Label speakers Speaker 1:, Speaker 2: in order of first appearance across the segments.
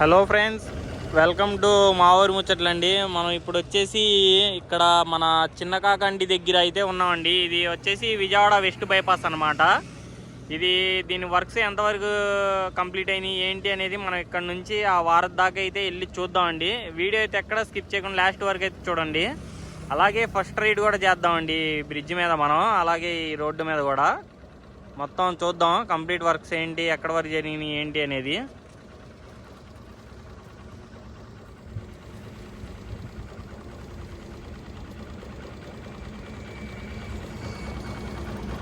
Speaker 1: Hello friends welcome to మా ఊరి ముచ్చట్లండి. మనం ఇప్పుడు వచ్చేసి ఇక్కడ మన చిన్న కాకండి దగ్గర అయితే ఉన్నామండి. ఇది వచ్చేసి విజయవాడ వెస్ట్ బైపాస్ అన్నమాట. ఇది దీని వర్క్స్ ఎంతవరకు కంప్లీట్ అయినాయి ఏంటి అనేది మనం ఇక్కడ నుంచి ఆ వారం దాకా అయితే వెళ్ళి చూద్దామండి. వీడియో అయితే ఎక్కడ స్కిప్ చేయకుండా లాస్ట్ వరకు అయితే చూడండి. అలాగే ఫస్ట్ రైడ్ కూడా చేద్దామండి బ్రిడ్జ్ మీద మనం అలాగే ఈ రోడ్డు మీద కూడా. మొత్తం చూద్దాం కంప్లీట్ వర్క్స్ ఏంటి ఎక్కడ వరకు జరిగినాయి ఏంటి అనేది.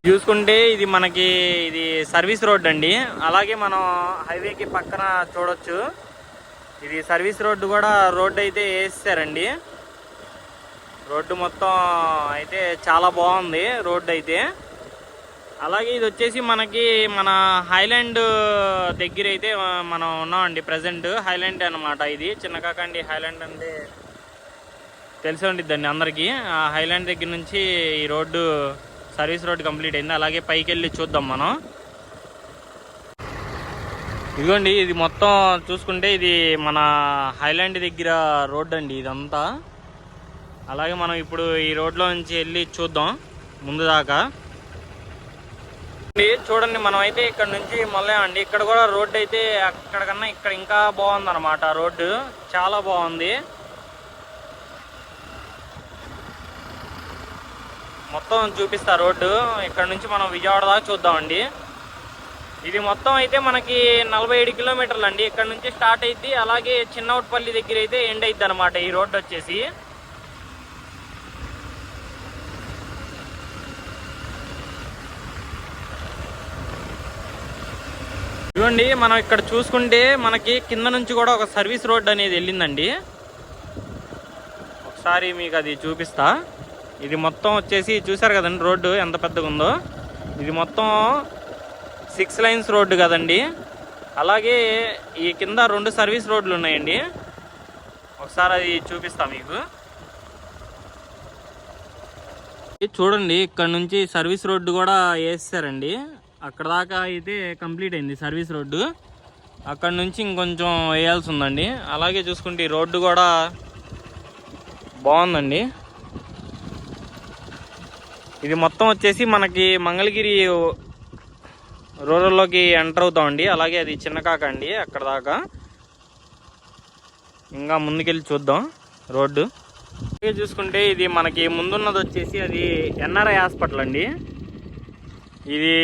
Speaker 1: చూసుకుంటే ఇది మనకి ఇది సర్వీస్ రోడ్ అండి. అలాగే మనం హైవేకి పక్కన చూడొచ్చు. ఇది సర్వీస్ రోడ్డు కూడా రోడ్డు అయితే వేసేసారండి. రోడ్డు మొత్తం అయితే చాలా బాగుంది రోడ్డు అయితే. అలాగే ఇది వచ్చేసి మనకి మన హైలాండ్ దగ్గర అయితే మనం ఉన్నామండి ప్రజెంట్. హైలాండ్ అన్నమాట ఇది. చిన్న కాకండి హైలాండ్ అంటే తెలిసి ఉండిద్దండి అందరికీ. ఆ హైలాండ్ దగ్గర నుంచి ఈ రోడ్డు సర్వీస్ రోడ్ కంప్లీట్ అయింది. అలాగే పైకి వెళ్ళి చూద్దాం మనం. ఇదిగోండి ఇది మొత్తం చూసుకుంటే ఇది మన హైలాండ్ దగ్గర రోడ్ అండి ఇదంతా. అలాగే మనం ఇప్పుడు ఈ రోడ్లో నుంచి వెళ్ళి చూద్దాం ముందు దాకా. చూడండి మనం అయితే ఇక్కడ నుంచి మొదలేమండి ఇక్కడ కూడా రోడ్డు అయితే అక్కడికన్నా ఇక్కడ ఇంకా బాగుంది అనమాట రోడ్డు. చాలా బాగుంది. మొత్తం చూపిస్తా రోడ్డు. ఇక్కడ నుంచి మనం విజయవాడ దాకా చూద్దామండి. ఇది మొత్తం అయితే మనకి నలభై ఏడు కిలోమీటర్లు అండి. ఇక్కడ నుంచి స్టార్ట్ అయింది అలాగే చిన్నవుట్పల్లి దగ్గర అయితే ఎండ్ అయింది అనమాట ఈ రోడ్డు వచ్చేసి. చూడండి మనం ఇక్కడ చూసుకుంటే మనకి కింద నుంచి కూడా ఒక సర్వీస్ రోడ్ అనేది వెళ్ళిందండి. ఒకసారి మీకు అది చూపిస్తా. ఇది మొత్తం వచ్చేసి చూసారు కదండి రోడ్డు ఎంత పెద్దగా ఉందో. ఇది మొత్తం సిక్స్ లైన్స్ రోడ్డు కదండి. అలాగే ఈ కింద రెండు సర్వీస్ రోడ్లు ఉన్నాయండి. ఒకసారి అది చూపిస్తా మీకు. ఇది చూడండి ఇక్కడ నుంచి సర్వీస్ రోడ్డు కూడా వేసారండి అక్కడ దాకా అయితే కంప్లీట్ అయింది సర్వీస్ రోడ్డు. అక్కడ నుంచి ఇంకొంచెం వేయాల్సి ఉందండి. అలాగే చూసుకుంటే ఈ రోడ్డు కూడా బాగుందండి. ఇది మొత్తం వచ్చేసి మనకి మంగళగిరి రూరల్లోకి ఎంటర్ అవుతామండి. అలాగే అది చిన్న కాక అండి అక్కడ దాకా. ఇంకా ముందుకెళ్ళి చూద్దాం రోడ్డు. చూసుకుంటే ఇది మనకి ముందున్నది వచ్చేసి అది ఎన్ఆర్ఐ హాస్పిటల్ అండి. ఇది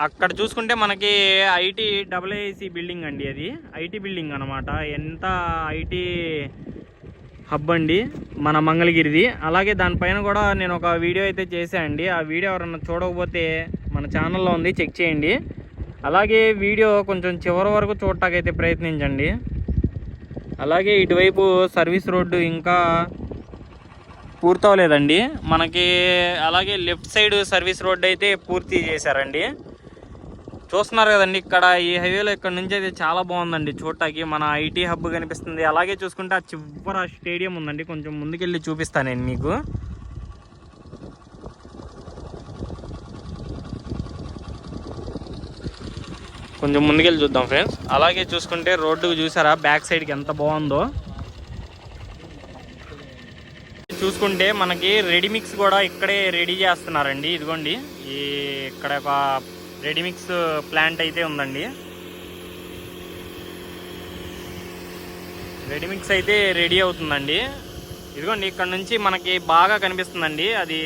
Speaker 1: అక్కడ చూసుకుంటే మనకి ఐటీ డబుల్ బిల్డింగ్ అండి అది. ఐటీ బిల్డింగ్ అనమాట ఎంత ఐటీ హబ్ అండి మన మంగళగిరిది. అలాగే దానిపైన కూడా నేను ఒక వీడియో అయితే చేశాను అండి. ఆ వీడియో ఎవరన్నా చూడకపోతే మన ఛానల్లో ఉంది చెక్ చేయండి. అలాగే వీడియో కొంచెం చివరి వరకు చూడటాకైతే ప్రయత్నించండి. అలాగే ఇటువైపు సర్వీస్ రోడ్డు ఇంకా పూర్తవలేదండి. మనకి అలాగే లెఫ్ట్ సైడ్ సర్వీస్ రోడ్డు అయితే పూర్తి చేశారండి. చూస్తున్నారు కదండి ఇక్కడ ఈ హైవేలో ఇక్కడ నుంచి అయితే చాలా బాగుందండి. చూడటానికి మన ఐటీ హబ్ కనిపిస్తుంది. అలాగే చూసుకుంటే ఆ చివర స్టేడియం ఉందండి. కొంచెం ముందుకెళ్ళి చూపిస్తాను నేను మీకు. కొంచెం ముందుకెళ్ళి చూద్దాం ఫ్రెండ్స్. అలాగే చూసుకుంటే రోడ్డు చూసారా బ్యాక్ సైడ్కి ఎంత బాగుందో. చూసుకుంటే మనకి రెడీమిక్స్ కూడా ఇక్కడే రెడీ చేస్తున్నారండి. ఇదిగోండి ఈ ఇక్కడ ఒక రెడీమిక్స్ uh, ప్లాంట్ అయితే ఉందండి. రెడీమిక్స్ అయితే రెడీ అవుతుందండి. ఇదిగోండి ఇక్కడ నుంచి మనకి బాగా కనిపిస్తుందండి. అది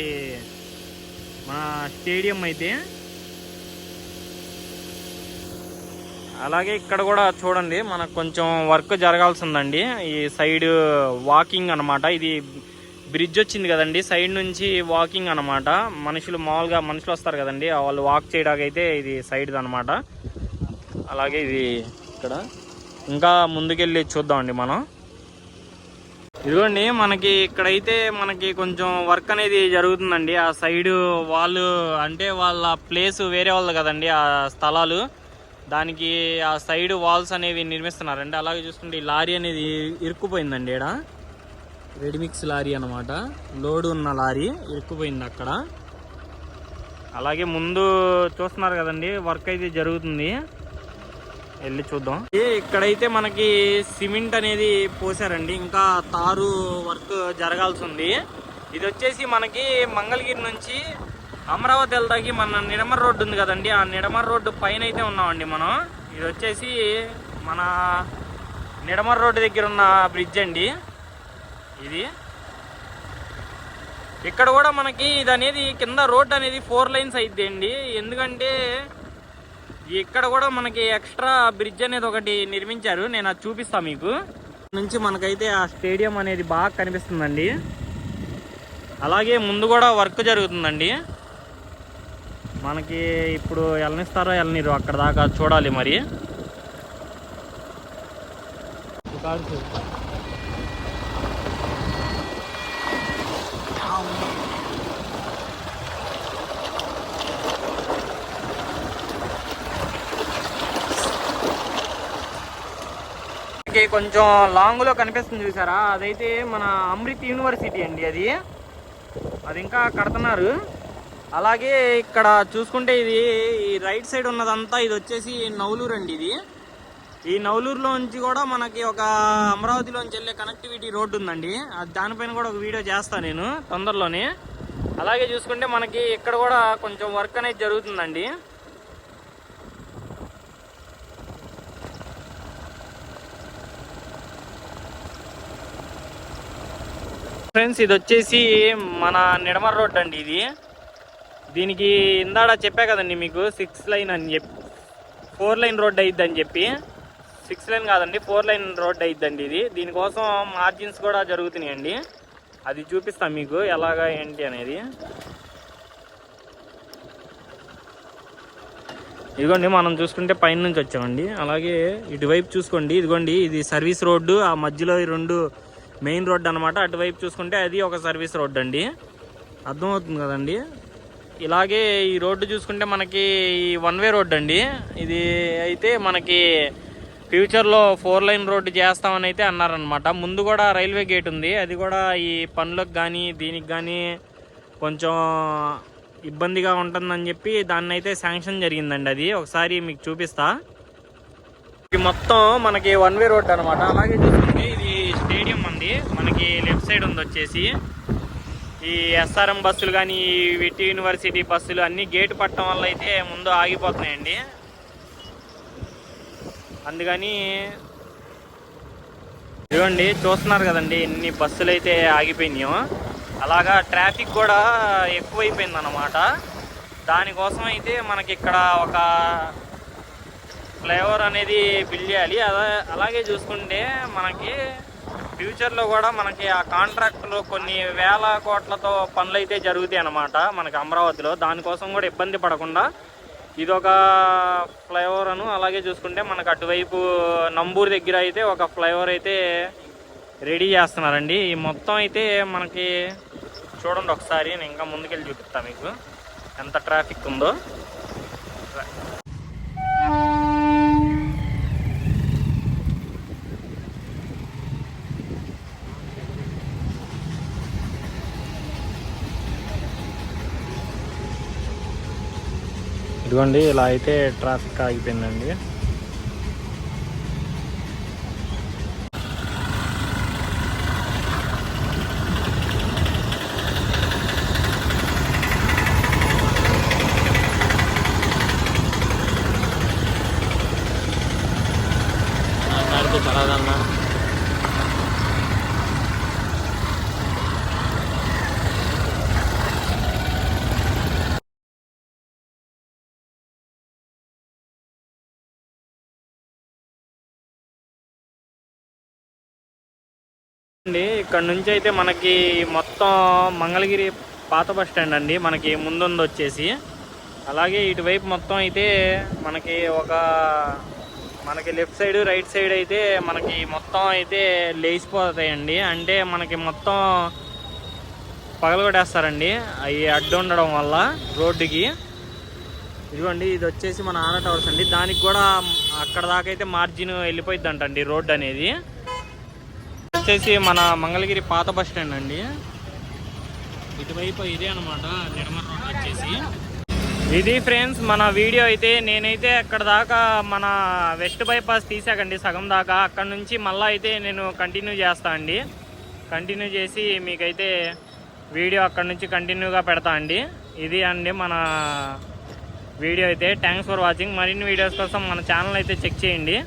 Speaker 1: మన స్టేడియం అయితే. అలాగే ఇక్కడ కూడా చూడండి మనకు కొంచెం వర్క్ జరగాల్సి ఉందండి ఈ సైడ్ వాకింగ్ అన్నమాట. ఇది బ్రిడ్జ్ వచ్చింది కదండి. సైడ్ నుంచి వాకింగ్ అన్నమాట. మనుషులు మామూలుగా మనుషులు వస్తారు కదండి. వాళ్ళు వాక్ చేయడానికి అయితే ఇది సైడ్ అన్నమాట. అలాగే ఇది ఇక్కడ. ఇంకా ముందుకెళ్ళి చూద్దామండి మనం. ఇదిగోండి మనకి ఇక్కడైతే మనకి కొంచెం వర్క్ అనేది జరుగుతుందండి. ఆ సైడ్ వాళ్ళు అంటే వాళ్ళ ప్లేస్ వేరే వాళ్ళు కదండి ఆ స్థలాలు. దానికి ఆ సైడ్ వాల్స్ అనేవి నిర్మిస్తున్నారండి. అలాగే చూసుకుంటే ఈ లారీ అనేది ఇరుక్కుపోయిందండి ఇక్కడ రెడీమిక్స్ లారీ అన్నమాట. లోడ్ ఉన్న లారీ ఇరుక్కుపోయింది అక్కడ. అలాగే ముందు చూస్తున్నారు కదండి వర్క్ అయితే జరుగుతుంది. వెళ్ళి చూద్దాం. ఇక్కడైతే మనకి సిమెంట్ అనేది పోసారండి ఇంకా తారు వర్క్ జరగాల్సి ఉంది. ఇది వచ్చేసి మనకి మంగళగిరి నుంచి అమరావతి వెళ్తాకి మన నిడమర్ రోడ్డు ఉంది కదండి. ఆ నిడమర్ రోడ్డు పైన అయితే ఉన్నామండి మనం. ఇది వచ్చేసి మన నిడమర్ రోడ్డు దగ్గర ఉన్న బ్రిడ్జ్ అండి. ఇది. ఇక్కడ కూడా మనకి ఇది అనేది కింద రోడ్ అనేది ఫోర్ లైన్స్ అయిద్ది ఎందుకంటే ఇక్కడ కూడా మనకి ఎక్స్ట్రా బ్రిడ్జ్ అనేది ఒకటి నిర్మించారు. నేను అది చూపిస్తా మీకు. నుంచి మనకైతే ఆ స్టేడియం అనేది బాగా కనిపిస్తుందండి. అలాగే ముందు కూడా వర్క్ జరుగుతుందండి. మనకి ఇప్పుడు వెళ్ళనిస్తారో వెళ్ళనిరు అక్కడ దాకా చూడాలి మరి. మనకి కొంచెం లాంగ్లో కనిపిస్తుంది చూసారా? అదైతే మన అమృత్ యూనివర్సిటీ అండి అది. అది ఇంకా కడుతున్నారు. అలాగే ఇక్కడ చూసుకుంటే ఇది ఈ రైట్ సైడ్ ఉన్నదంతా ఇది వచ్చేసి నవలూరు అండి ఇది. ఈ నవలూరులోంచి కూడా మనకి ఒక అమరావతిలోంచి వెళ్ళే కనెక్టివిటీ రోడ్డు ఉందండి. అది దానిపైన కూడా ఒక వీడియో చేస్తాను నేను తొందరలోనే. అలాగే చూసుకుంటే మనకి ఇక్కడ కూడా కొంచెం వర్క్ అనేది జరుగుతుందండి. ఫ్రెండ్స్ ఇది వచ్చేసి మన నిడమర రోడ్ అండి ఇది. దీనికి ఇందాడ చెప్పా కదండి మీకు సిక్స్ లైన్ అని చెప్పి ఫోర్ లైన్ రోడ్ అయ్యిద్ది అని చెప్పి. సిక్స్ లైన్ కాదండి ఫోర్ లైన్ రోడ్ అయ్యిద్దండి ఇది. దీనికోసం మార్జిన్స్ కూడా జరుగుతున్నాయండి. అది చూపిస్తాం మీకు ఎలాగా ఏంటి అనేది. ఇదిగోండి మనం చూసుకుంటే పైన నుంచి వచ్చామండి. అలాగే ఇటువైపు చూసుకోండి. ఇదిగోండి ఇది సర్వీస్ రోడ్డు. ఆ మధ్యలో ఈ రెండు మెయిన్ రోడ్ అనమాట అటువైపు చూసుకుంటే అది ఒక సర్వీస్ రోడ్ అండి. అర్థమవుతుంది కదండి? ఇలాగే ఈ రోడ్డు చూసుకుంటే మనకి ఈ వన్ వే రోడ్ అండి. ఇది అయితే మనకి ఫ్యూచర్లో ఫోర్ లైన్ రోడ్డు చేస్తామని అయితే అన్నారనమాట ముందు కూడా రైల్వే గేట్ ఉంది. అది కూడా ఈ పనులకు కానీ దీనికి కానీ కొంచెం ఇబ్బందిగా ఉంటుందని చెప్పి దాన్ని అయితే శాంక్షన్ జరిగిందండి అది. ఒకసారి మీకు చూపిస్తా. ఇది మొత్తం మనకి వన్ వే రోడ్ అనమాట అలాగే చూసుకుంటే ఇది స్టేడియం ఉంది మనకి లెఫ్ట్ సైడ్ ఉంది వచ్చేసి. ఈ ఎస్ఆర్ఎం బస్సులు కానీ విటి యూనివర్సిటీ బస్సులు అన్నీ గేటు పట్టడం వల్ల అయితే ముందు ఆగిపోతున్నాయండి. అందుకని ఇదిగోండి చూస్తున్నారు కదండి ఎన్ని బస్సులు అయితే ఆగిపోయినాయో. అలాగా ట్రాఫిక్ కూడా ఎక్కువైపోయింది అనమాట దానికోసం అయితే మనకి ఇక్కడ ఒక ఫ్లైఓవర్ అనేది బిల్డ్ చేయాలి. అలా అలాగే చూసుకుంటే మనకి ఫ్యూచర్లో కూడా మనకి ఆ కాంట్రాక్ట్లో కొన్ని వేల కోట్లతో పనులు అయితే జరుగుతాయి అన్నమాట మనకి అమరావతిలో. దానికోసం కూడా ఇబ్బంది పడకుండా ఇది ఒక ఫ్లైఓవర్ అను అలాగే చూసుకుంటే మనకు అటువైపు నంబూరు దగ్గర అయితే ఒక ఫ్లైఓవర్ అయితే రెడీ చేస్తున్నారండి. ఈ మొత్తం అయితే మనకి చూడండి ఒకసారి నేను ఇంకా ముందుకెళ్ళి చూపిస్తాను మీకు. ఎంత ట్రాఫిక్ ఉందో. ఇదిగోండి ఇలా అయితే ట్రాఫిక్ ఆగిపోయిందండి. చలాదన్నా అండి ఇక్కడ నుంచి అయితే మనకి మొత్తం మంగళగిరి పాత బస్ స్టాండ్ అండి. మనకి ముందుంది వచ్చేసి. అలాగే ఇటువైపు మొత్తం అయితే మనకి ఒక మనకి లెఫ్ట్ సైడ్ రైట్ సైడ్ అయితే మనకి మొత్తం అయితే లేచిపోతాయండి. అంటే మనకి మొత్తం పగలగొట్టేస్తారండి. అవి అడ్డు ఉండడం వల్ల రోడ్డుకి. ఇదిగోండి ఇది వచ్చేసి మన ఆరా టవర్స్ అండి. దానికి కూడా అక్కడ దాకా అయితే మార్జిన్ వెళ్ళిపోయింది రోడ్డు అనేది. వచ్చేసి మన మంగళగిరి పాత బస్ స్టాండ్ అండి. ఇటువైపు ఇదే అనమాట నిర్మల్ రోడ్ వచ్చేసి. ఇది ఫ్రెండ్స్ మన వీడియో అయితే నేనైతే అక్కడ దాకా మన వెస్ట్ బైపాస్ తీసాకండి సగం దాకా. అక్కడ నుంచి మళ్ళీ అయితే నేను కంటిన్యూ చేస్తా అండి. కంటిన్యూ చేసి మీకైతే వీడియో అక్కడ నుంచి కంటిన్యూగా పెడతా అండి. ఇది అండి మన వీడియో అయితే. థ్యాంక్స్ ఫర్ వాచింగ్ మరిన్ని వీడియోస్ కోసం మన ఛానల్ అయితే చెక్ చేయండి.